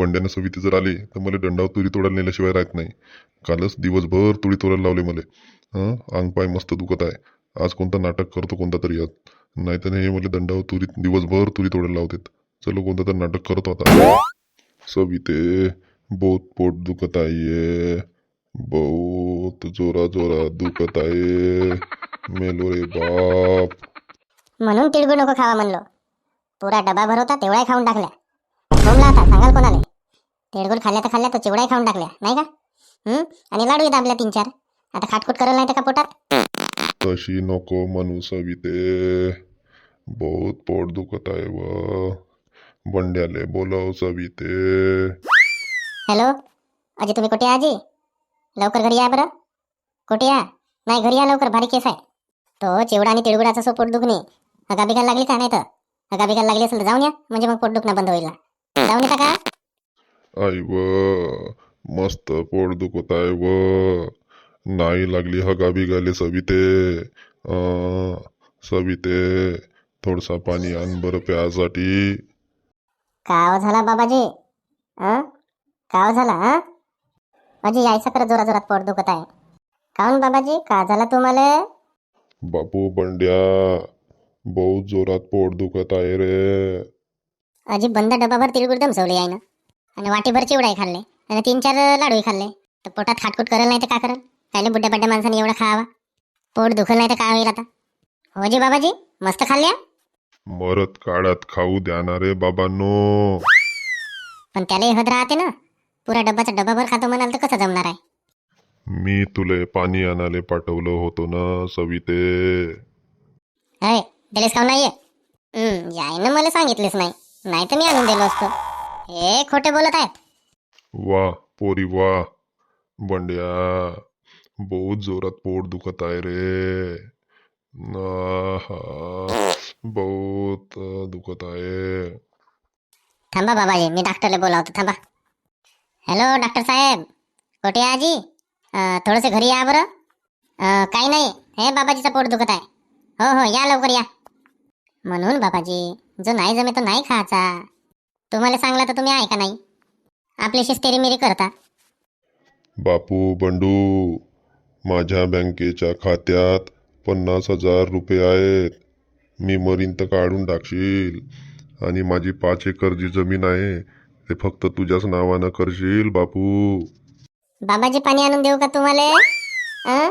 बंड्यानं सविती जर आले तर मला दंडावर तुरी तोडायला नेल्याशिवाय राहत नाही. कालच दिवसभर तुरी तोडायला लावले मला. हां? अंगपाय मस्त दुखत आहे. आज कोणता नाटक करतो कोणता तरी आज नाही तर हे मला दंडावर तुरी दिवसभर तुरी तोडायला लावतात. चलो कोणता तर नाटक करतो आता. सविते बहुत पोट दुखत आहे. बहुत जोरा जोरा दुखत आहे. मेलो रे बाप. म्हणून तिळगुळ नको खावा म्हणलो. पुरा डबा भरवता तेवढ्या खाऊन टाकल्या. बोमला आता सांगाल कोणाला? तिळगुळ खाल्ल्या तर खाल्ल्या तर चिवडाही खाऊन टाकल्या. नाही का? हं? आणि लाडूही दाबल्या तीन चार आता खाटखुट करायला नाही तर का पोटात तशी नको म्हणू सविते. बहुत पोट दुखत आहे व. बंड्याले बोलव सविते. हॅलो? अजी तुम्ही कुठे आहे आजी? लवकर घरी या बरं. कुठे या? नाही घरी या लवकर. भारी केस आहे. तो चिवडा आणि तिळगुळाचा सो पोट दुखणे. हगा बिगायला लागली का? नाही तर. हगा बिगायला लागली असेल तर जाऊन या. म्हणजे मग पोट दुखणं बंद होईल. जाऊन येता का? आई व मस्त पोट दुखत आहे व नाही लागली हगा बिगाले सविते सविते. थोडसा पाणी आण बरं प्यासाठी. काव झाला बाबाजी? अं? काव झाला हा अजी यायचं खरं जोरा जोरात पोट दुखत आहे. काऊन बाबाजी? का झाला तुम्हाला? बापू बंड्या बहुत जोरात पोट दुखत आहे रे. अजी बंद डबाभर तिळगुळ दमसवले आहे ना आणि वाटीभर चिवडाही खाल्ले. आणि तीन चार लाडूही खाल्ले. तर पोटात खाटकूट करेल नाही तर का करेल? कायले बुड्या बड्या माणसाने एवढा खावा. पोट दुखल नाही तर काय होईल आता? हो जी बाबाजी मस्त खाल्ल्या मरत काळात खाऊ द्या रे बाबांनो. पण त्यालाही हद राहते ना. पुरा डब्बाचा डबाभर खातो म्हणाल तर कसं जमणार आहे? मी तुले पाणी आणायला पाठवलं होतं ना सविते. अय दिलेस काऊन नाहीये? हं, यायनं मला सांगितलेच नाही. नाही तर मी आणून दिलो असतो. हे खोटे बोलत आहेत. वा पोरी वा. बंड्या बहुत जोरात पोट दुखत आहे रे. आहा, बहुत दुखत आहे. थांबा बाबाजी मी डॉक्टरला बोलावतो थांबा. हॅलो डॉक्टर साहेब. कुठे आहे आजी? अं, थोडंसं घरी या बरं. अं, काही नाही. हे बाबाजीचं पोट दुखत आहे. हो हो या लवकर या. म्हणून बाबाजी जो नाही जमे तो नाही खायचा. तुम्हाला सांगला तर तुम्ही ऐका नाही? आपली शिस्तेरी मिरी करता. बापू बंडू माझ्या बँकेच्या खात्यात पन्नास हजार रुपये आहेत. मी मरीन तर काढून टाकशील. आणि माझी पाच एकर जी जमीन आहे ते फक्त तुझ्याच नावानं करशील बापू. बाबाजी पाणी आणून देऊ का तुम्हाला? अं?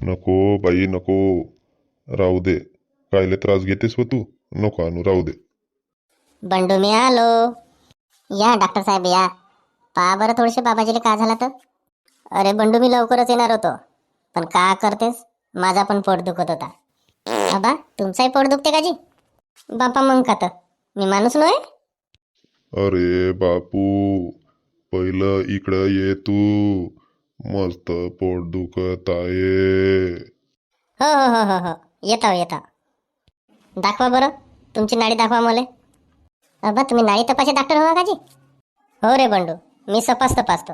नको बाई नको. राहू दे. कायले त्रास घेतेस व तू? नको आणू राहू दे. बंडू मी आलो. या डॉक्टर साहेब या. पहा बरं थोडेसे बाबाजीला का झाला तर? अरे बंडू मी लवकरच येणार होतो. पण का करतेस? माझा पण पोट दुखत होता. बाबा तुमचाही पोट दुखते का जी? बापा मग का तर? मी माणूस नव्हे? अरे बापू पहिलं इकडं ये तू. मस्त पोट दुखत आहे. हो हो हो हो हो. येता येता. दाखवा बरं. तुमची नाडी दाखवा मला. अबा तुम्ही नाळी तपासे डॉक्टर हो का जी? हो रे बंडू मी सपास तपासतो.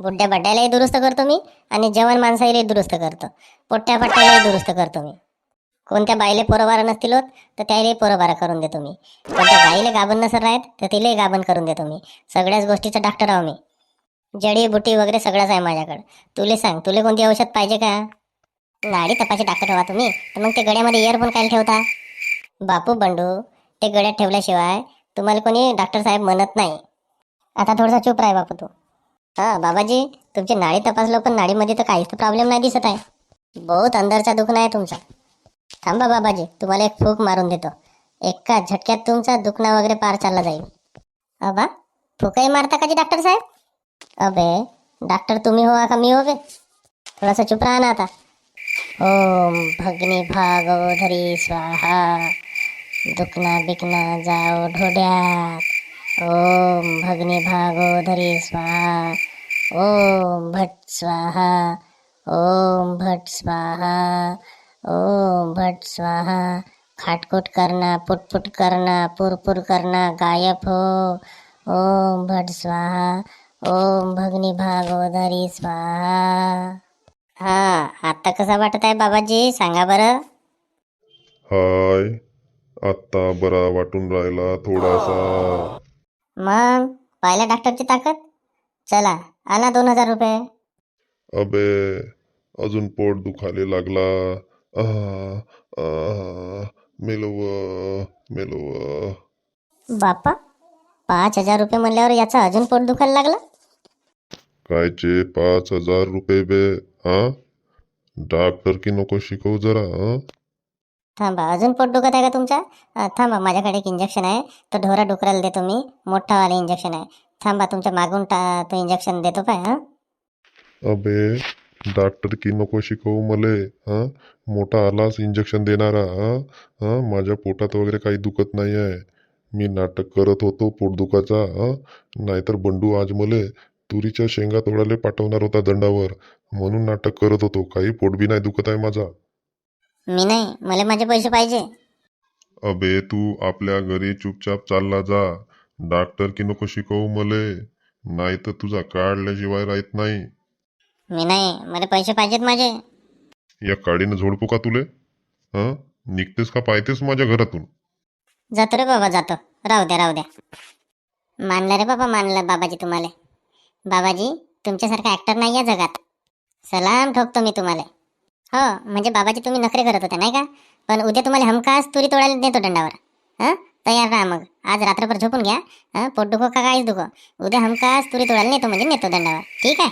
बुड्ड्या बड्ड्यालाही दुरुस्त करतो मी आणि जवान माणसालाही दुरुस्त करतो. पोट्ट्या पट्ट्यालाही दुरुस्त करतो मी. कोणत्या बाईले पोरबारा नसतील होत तर त्यालाही पोरबारा करून देतो मी. कोणत्या बाईले गाभण नसर आहेत तर तिलाही गाभण करून देतो मी. सगळ्याच गोष्टीचा डॉक्टर आहो मी. जडीबुटी वगैरे सगळंच आहे माझ्याकडं. तुले सांग तुले कोणती औषध पाहिजे का? नाडी तपाशी डॉक्टर हवा तुम्ही तर मग ते गड्यामध्ये इयरफोन काय ठेवता? बापू बंडू ते गड्यात ठेवल्याशिवाय तुम्हाला कोणी डॉक्टर साहेब म्हणत नाही. आता थोडासा चूप राह बापू तू. हा बाबाजी तुमची नाळी तपासलो पण नाळीमध्ये तर काहीच प्रॉब्लेम नाही दिसत आहे. बहुत अंदरचा दुखणं आहे तुमचा. थांबा बाबाजी तुम्हाला एक फूक मारून देतो. एका झटक्यात तुमचा दुखणं वगैरे पार चालला जाईल. अबा फुकाही मारता का जी डॉक्टर साहेब? अबे डॉक्टर तुम्ही हो का मी हो बे थोडासा चुप राहा ना आता. ओम भगनी भागोधरी स्वाहा. दुखना बिकना जाओ ढोड्यात। ओम भगनी भागोधरी स्वाहा। ओम भट स्वाहा। ओम भट स्वाहा। ओम भट स्वाहा। खाटकूट करना पुटपुट करना पुरपुर करना गायब हो। ओम भट स्वाहा। ओम भगनी भागोधरी स्वाहा। हा आता कसा वाटत आहे बाबाजी? सांगा बरं. हाय. आत्ता बरा वाटून राहिला थोडासा. मग पाहिल्या डॉक्टरची ताकद? चला आणा दोन हजार रुपये. अबे अजून पोट दुखाले लागला. आह, आह, मेलो व, मेलो व. बापा पाच हजार रुपये म्हणल्यावर याचा अजून पोट दुखायला लागला? कायचे पाच हजार रुपये बे हा डॉक्टर की नको शिकवू जरा हा थांबा अजून पोट दुखत आहे का तुमच्या थांबा माझ्याकडे एक इंजेक्शन आहे. तो ढोरा डुकराला देतो मी. मोठावाले इंजेक्शन आहे. थांबा तुमच्या मागून टा तो इंजेक्शन देतो पाय हां? अबे डॉक्टर की नको शिकवू मले हा? मोठा आलास इंजेक्शन देणारा हा? माझ्या पोटात वगैरे काही दुखत नाही आहे मी नाटक करत होतो पोटदुखाचा हा? नाहीतर बंडू आज मले तुरीच्या शेंगा तोडायला पाठवणार होता दंडावर. म्हणून नाटक करत होतो. काही पोट बी नाही दुखत आहे माझा. मी नाही मला माझे पैसे पाहिजे. अबे तू आपल्या घरी चुपचाप चालला जा. डॉक्टर की नको शिकवू मले. नाही तर तुझा काढल्याशिवाय राहत नाही. मी नाही मला पैसे पाहिजेत माझे. या काडीनं झोडपू का तुले? हं? निघतेस का पाहतेस माझ्या घरातून? जातो रे बाबा जातो. राहू द्या राहू द्या. मानलं रे बाबा मानलं बाबाजी तुम्हाला. बाबाजी तुमच्यासारखा ॲक्टर नाही या जगात. सलाम ठोकतो मी तुम्हाला. हो म्हणजे बाबाजी तुम्ही नखरे करत होते नाही का? पण उद्या तुम्हाला हमखास तुरी तोडायला नेतो दंडावर. हां? तयार राहा मग. आज रात्रभर झोपून घ्या. हां? पोट दुखो का काहीच दुखो? उद्या हमखास तुरी तोडायला नेतो म्हणजे नेतो दंडावर. ठीक आहे?